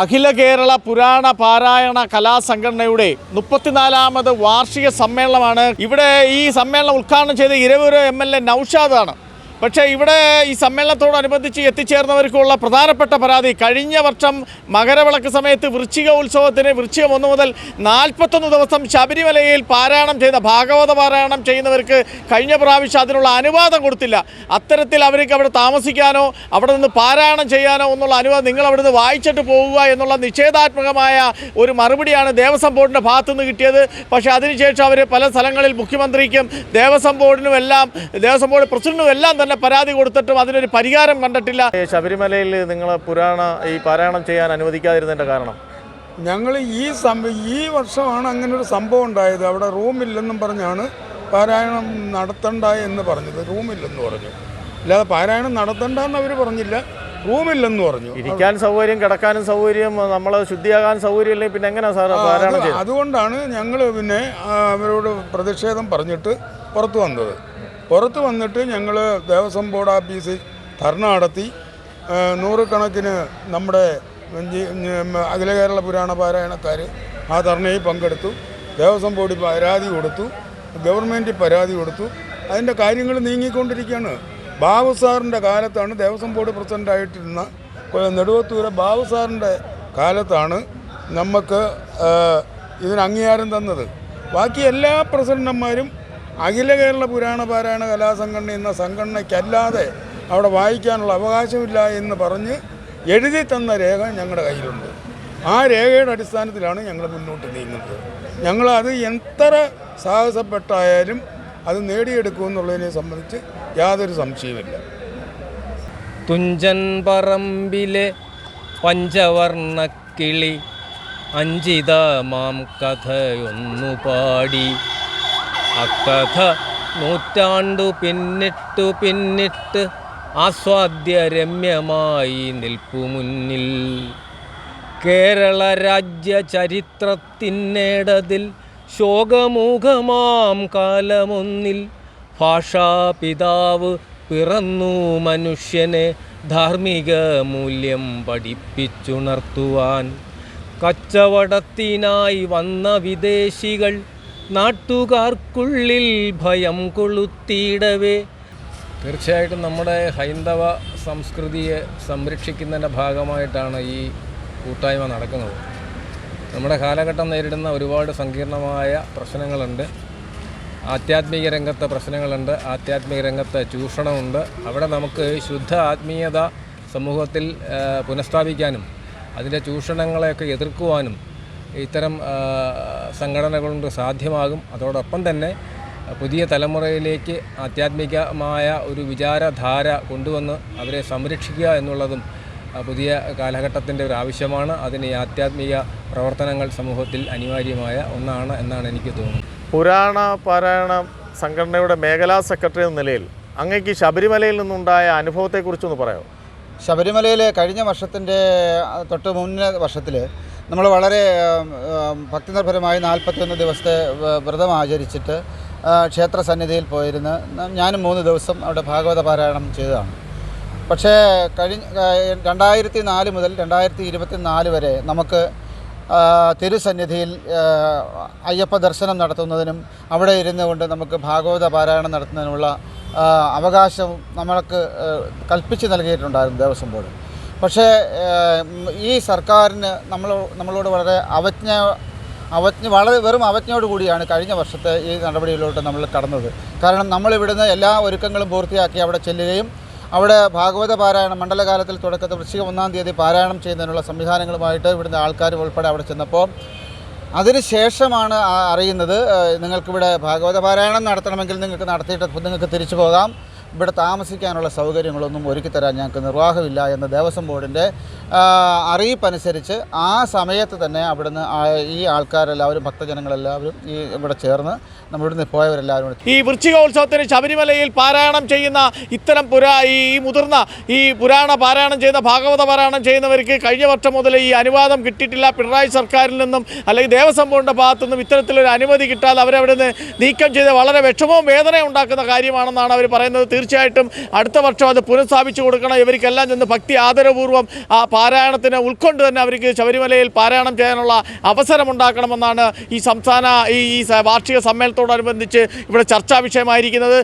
അഖില കേരള പുരാണ പാരായണ കലാസംഘടനയുടെ മുപ്പത്തിനാലാമത് വാർഷിക സമ്മേളനമാണ്. ഇവിടെ ഈ സമ്മേളനം ഉദ്ഘാടനം ചെയ്ത ഇരവൂർ എം എൽ എ നൌഷാദാണ്. പക്ഷേ ഇവിടെ ഈ സമ്മേളനത്തോടനുബന്ധിച്ച് എത്തിച്ചേർന്നവർക്കുള്ള പ്രധാനപ്പെട്ട പരാതി. കഴിഞ്ഞ വർഷം മകരവിളക്ക് സമയത്ത് വൃശ്ചിക ഉത്സവത്തിന് വൃശ്ചികം ഒന്ന് മുതൽ നാൽപ്പത്തൊന്ന് ദിവസം ശബരിമലയിൽ പാരായണം ചെയ്ത ഭാഗവത പാരായണം ചെയ്യുന്നവർക്ക് കഴിഞ്ഞ പ്രാവശ്യം അതിനുള്ള അനുവാദം കൊടുത്തില്ല. അത്തരത്തിൽ അവർക്ക് അവിടെ താമസിക്കാനോ അവിടെ നിന്ന് പാരായണം ചെയ്യാനോ എന്നുള്ള അനുവാദം നിങ്ങൾ അവിടെ നിന്ന് വായിച്ചിട്ട് പോകുക എന്നുള്ള നിഷേധാത്മകമായ ഒരു മറുപടിയാണ് ദേവസ്വം ബോർഡിന്റെ ഭാഗത്തു നിന്ന് കിട്ടിയത്. പക്ഷേ അതിനുശേഷം അവർ പല സ്ഥലങ്ങളിൽ മുഖ്യമന്ത്രിക്കും ദേവസ്വം ബോർഡിനും എല്ലാം ദേവസ്വം ബോർഡ് പ്രസിഡന്റും എല്ലാം തന്നെ പരാതി കൊടുത്തിട്ടും അതിനൊരു പരിഹാരം കണ്ടിട്ടില്ല. ശബരിമലയിൽ നിങ്ങൾ പുരാണ ഈ പാരായണം ചെയ്യാൻ അനുവദിക്കാതിരുന്നതിന്റെ കാരണം? ഞങ്ങൾ ഈ സംഭവം ഈ വർഷമാണ് അങ്ങനെ ഒരു സംഭവം ഉണ്ടായത്. അവിടെ റൂമില്ലെന്നും പറഞ്ഞാണ് പാരായണം നടത്തണ്ട എന്ന് പറഞ്ഞത്. റൂമില്ലെന്ന് പറഞ്ഞു. അല്ലാതെ പാരായണം നടത്തണ്ട എന്ന് അവർ പറഞ്ഞില്ല. റൂമില്ലെന്ന് പറഞ്ഞു. ഇരിക്കാൻ സൗകര്യം കിടക്കാനും സൗകര്യം നമ്മൾ ശുദ്ധിയാകാൻ സൗകര്യം ഇല്ലെങ്കിൽ പിന്നെ എങ്ങനെയാ സാർ പാരായണം അത് അതുകൊണ്ടാണ് ഞങ്ങൾ പിന്നെ അവരോട് പ്രതിഷേധം പറഞ്ഞിട്ട് പുറത്തു വന്നത്. പുറത്ത് വന്നിട്ട് ഞങ്ങൾ ദേവസ്വം ബോർഡ് ഓഫീസിൽ ധർണ നടത്തി നൂറുകണക്കിന് നമ്മുടെ അഖില കേരള പുരാണ പാരായണക്കാർ ആ ധർണയിൽ പങ്കെടുത്തു ദേവസ്വം ബോർഡിൽ പരാതി കൊടുത്തു ഗവൺമെന്റ് പരാതി കൊടുത്തു. അതിന്റെ കാര്യങ്ങൾ നീങ്ങിക്കൊണ്ടിരിക്കുകയാണ്. ബാബു സാറിന്റെ കാലത്താണ് ദേവസ്വം ബോർഡ് പ്രസിഡന്റായിട്ടിരുന്ന നെടുവത്തൂര ബാബു സാറിന്റെ കാലത്താണ് നമുക്ക് ഇതിന് അംഗീകാരം തന്നത്. ബാക്കി എല്ലാ പ്രസിഡന്റുമാരും അഖില കേരള പുരാണ പാരായണ കലാസംഘടന എന്ന സംഘടനയ്ക്കല്ലാതെ അവിടെ വായിക്കാനുള്ള അവകാശമില്ല എന്ന് പറഞ്ഞ് എഴുതി തന്ന രേഖ ഞങ്ങളുടെ കയ്യിലുണ്ട്. ആ രേഖയുടെ അടിസ്ഥാനത്തിലാണ് ഞങ്ങൾ മുന്നോട്ട് നീങ്ങുന്നത്. ഞങ്ങളത് എത്ര സാഹസപ്പെട്ടായാലും അത് നേടിയെടുക്കുമെന്നുള്ളതിനെ സംബന്ധിച്ച് യാതൊരു സംശയമില്ല തുഞ്ചൻ പറമ്പിലെ പഞ്ചവർണ അഞ്ചിത മാം കഥയൊന്നു പാടി. അക്കഥ നൂറ്റാണ്ടു പിന്നിട്ടു പിന്നിട്ട് ആസ്വാദ്യ രമ്യമായി നിൽപ്പു മുന്നിൽ കേരള രാജ്യ ചരിത്രത്തിന്നേടതിൽ ശോകമുഖമാം കാലമൊന്നിൽ ഭാഷാപിതാവ് പിറന്നു മനുഷ്യനെ ധാർമ്മിക മൂല്യം പഠിപ്പിച്ചുണർത്തുവാൻ. കച്ചവടത്തിനായി വന്ന വിദേശികൾ നാട്ടുകാർക്കുള്ളിൽ ഭയം കൊളുത്തിയിടവേ തീർച്ചയായിട്ടും നമ്മുടെ ഹൈന്ദവ സംസ്കൃതിയെ സംരക്ഷിക്കുന്നതിന്റെ ഭാഗമായിട്ടാണ് ഈ കൂട്ടായ്മ നടക്കുന്നത്. നമ്മുടെ കാലഘട്ടം നേരിടുന്ന ഒരുപാട് സങ്കീർണമായ പ്രശ്നങ്ങളുണ്ട്. ആധ്യാത്മിക രംഗത്തെ പ്രശ്നങ്ങളുണ്ട് ആധ്യാത്മിക രംഗത്തെ ചൂഷണമുണ്ട്. അവിടെ നമുക്ക് ശുദ്ധ ആത്മീയത സമൂഹത്തിൽ പുനഃസ്ഥാപിക്കാനും അതിന്റെ ചൂഷണങ്ങളെയൊക്കെ എതിർക്കുവാനും ഇത്തരം സംഘടനകളുണ്ട് സംഘടനകൾ കൊണ്ട് സാധ്യമാകും. അതോടൊപ്പം തന്നെ പുതിയ തലമുറയിലേക്ക് ആധ്യാത്മികമായ ഒരു വിചാരധാര കൊണ്ടുവന്ന് അവരെ സംരക്ഷിക്കുക എന്നുള്ളതും പുതിയ കാലഘട്ടത്തിന്റെ ഒരു ആവശ്യമാണ്. അതിന് ഈ ആധ്യാത്മിക പ്രവർത്തനങ്ങൾ സമൂഹത്തിൽ അനിവാര്യമായ ഒന്നാണ് എന്നാണ് എനിക്ക് തോന്നുന്നത്. പുരാണ പാരായണ സംഘടനയുടെ മേഖലാ സെക്രട്ടറി എന്ന നിലയിൽ അങ്ങേക്ക് ശബരിമലയിൽ നിന്നുണ്ടായ അനുഭവത്തെക്കുറിച്ചൊന്ന് പറയാമോ? ശബരിമലയിലെ കഴിഞ്ഞ വർഷത്തിന്റെ തൊട്ട് മുന്നേ വർഷത്തിൽ നമ്മൾ വളരെ ഭക്തിനിർഭരമായി നാൽപ്പത്തിയൊന്ന് ദിവസത്തെ വ്രതം ആചരിച്ചിട്ട് ക്ഷേത്ര സന്നിധിയിൽ പോയിരുന്ന് ഞാനും മൂന്ന് ദിവസം അവിടെ ഭാഗവത പാരായണം ചെയ്തതാണ്. പക്ഷേ കഴിഞ്ഞ രണ്ടായിരത്തി നാല് മുതൽ രണ്ടായിരത്തി ഇരുപത്തി നാല് വരെ നമുക്ക് തിരുസന്നിധിയിൽ അയ്യപ്പ ദർശനം നടത്തുന്നതിനും അവിടെ ഇരുന്നു കൊണ്ട് നമുക്ക് ഭാഗവത പാരായണം നടത്തുന്നതിനുമുള്ള ആ, അവകാശം നമ്മൾക്ക് കൽപ്പിച്ച് നൽകിയിട്ടുണ്ടായിരുന്നു ദേവസ്വം ബോർഡ്. പക്ഷേ ഈ സർക്കാരിന് നമ്മൾ നമ്മളോട് വളരെ അവജ്ഞ അവജ്ഞ വളരെ വെറും അവജ്ഞയോട് കൂടിയാണ് കഴിഞ്ഞ വർഷത്തെ ഈ നടപടിയിലോട്ട് നമ്മൾ കടന്നത്. കാരണം നമ്മളിവിടുന്ന് എല്ലാ ഒരുക്കങ്ങളും പൂർത്തിയാക്കി അവിടെ ചെല്ലുകയും അവിടെ ഭാഗവത പാരായണം മണ്ഡലകാലത്തിൽ തുടക്കത്തിൽ വൃശ്ചിക ഒന്നാം തീയതി പാരായണം ചെയ്യുന്നതിനുള്ള സംവിധാനങ്ങളുമായിട്ട് ഇവിടുന്ന് ആൾക്കാർ ഉൾപ്പെടെ അവിടെ ചെന്നപ്പോൾ അതിനുശേഷമാണ് ശേഷമാണ് അറിയുന്നത്. നിങ്ങൾക്കിവിടെ ഭാഗവത പാരായണം നടത്തണമെങ്കിൽ നിങ്ങൾക്ക് നടത്തിയിട്ട് നിങ്ങൾക്ക് തിരിച്ചു പോകാം. ഇവിടെ താമസിക്കാനുള്ള സൗകര്യങ്ങളൊന്നും ഒരുക്കിത്തരാൻ ഞങ്ങൾക്ക് നിർവാഹമില്ല എന്ന ദേവസ്വം ബോർഡിന്റെ അറിയിപ്പനുസരിച്ച് ആ സമയത്ത് തന്നെ അവിടുന്ന് ഈ ആൾക്കാരെല്ലാവരും ഭക്തജനങ്ങളെല്ലാവരും ഈ ഇവിടെ ചേർന്ന് നമ്മളിവിടുന്ന് പോയവരെല്ലാവരും ഈ വൃശ്ചികോത്സവത്തിന് ശബരിമലയിൽ പാരായണം ചെയ്യുന്ന ഇത്തരം പുരാ ഈ മുതിർന്ന ഈ പുരാണ പാരായണം ചെയ്യുന്ന ഭാഗവത പാരായണം ചെയ്യുന്നവർക്ക് കഴിഞ്ഞ വർഷം മുതൽ ഈ അനുവാദം കിട്ടിയിട്ടില്ല. പിണറായി സർക്കാരിൽ നിന്നും അല്ലെങ്കിൽ ദേവസ്വം ബോർഡിന്റെ ഭാഗത്തു നിന്നും ഇത്തരത്തിലൊരു അനുമതി കിട്ടാതെ അവരവിടെ നിന്ന് നീക്കം ചെയ്ത് വളരെ വിഷമവും വേദനയും ഉണ്ടാക്കുന്ന കാര്യമാണെന്നാണ് അവർ പറയുന്നത്. തീർച്ചയായിട്ടും അടുത്ത വർഷം അത് പുനഃസ്ഥാപിച്ചു കൊടുക്കണം. ഇവർക്കെല്ലാം ചെന്ന് ഭക്തി ആദരപൂർവം ആ പാരായണത്തിന് ഉൾക്കൊണ്ട് തന്നെ അവർക്ക് ശബരിമലയിൽ പാരായണം ചെയ്യാനുള്ള അവസരമുണ്ടാക്കണമെന്നാണ് ഈ സംസ്ഥാന ഈ വാർഷിക സമ്മേളനത്തോടനുബന്ധിച്ച് ഇവിടെ ചർച്ചാ വിഷയമായിരിക്കുന്നത്.